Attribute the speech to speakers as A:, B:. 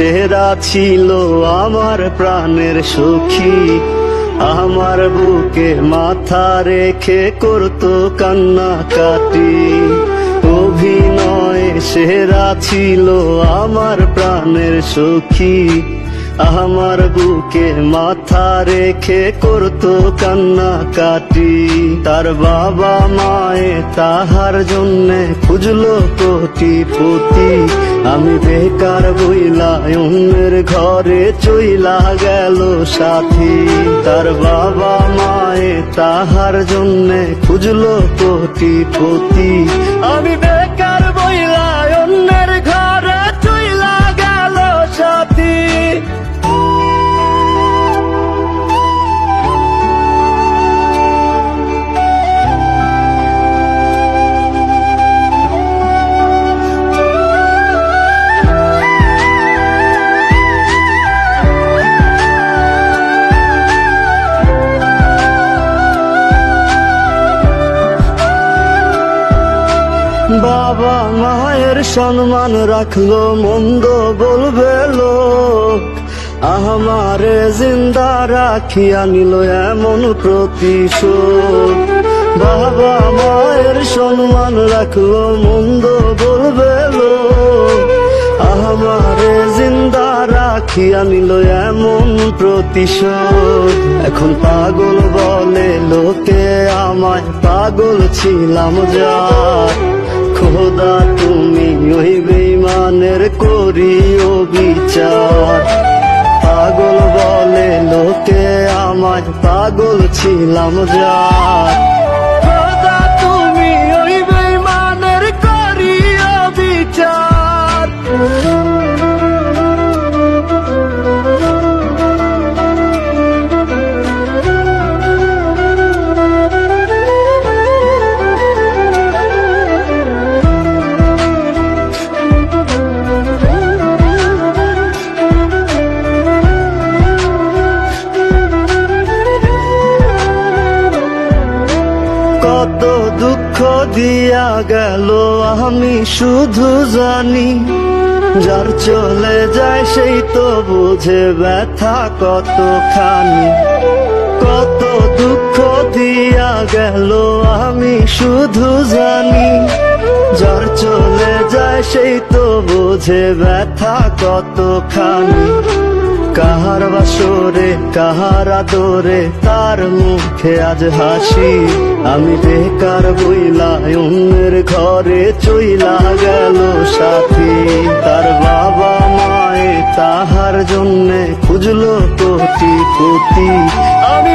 A: সেরা ছিল আমার প্রাণের সুখী। আমার বুকে মাথা রেখে করতো কান্না কাটি অভিনয় সেরা ছিল আমার প্রাণের সখী। আমার বুকে মাথা রেখে করতো কান্না কাটি তার বাবা মায়ে তাহার জন্যে খুঁজলো কোটি পুতি আমি বেকার বইলা অন্যের ঘরে চইলা গেল সাথী। তার বাবা মায়ে তাহার জন্যে খুঁজলো কোটি পুতি আমি বেকার বাবা মায়ের সম্মান রাখল, মন্দ বলবে লোক। আমারে জিন্দা রাখিয়া নিল এমন প্রতিশোধ। বাবা মায়ের সম্মান রাখল, মন্দ বলবে লোক। আমারে জিন্দা রাখিয়া নিল এমন প্রতিশোধ। এখন পাগল বলে লোকে আমায় পাগল ছিলাম যা। খোদা তুমি ওই বেইমানের করিও বিচার। পাগল বলে লোকে আমায় পাগল ছিলাম যা। কত দুঃখ দিয়া গেল, আমি শুধু জানি, যার চলে যায় সেই তো বুঝে ব্যথা কত খানি কত দুঃখ দিয়া গেল, আমি শুধু জানি, যার চলে যায় সেই তো বুঝে ব্যথা কতখানি। কাহার বাসরে, কাহার আদরে, তার মুখে আজ হাসি। আমি বেকার বইলা, অন্যের ঘরে চইলা গেল সাথী। তার বাবা মায়ে তাহার জন্যে খুঁজলো কোটি কোটি আমি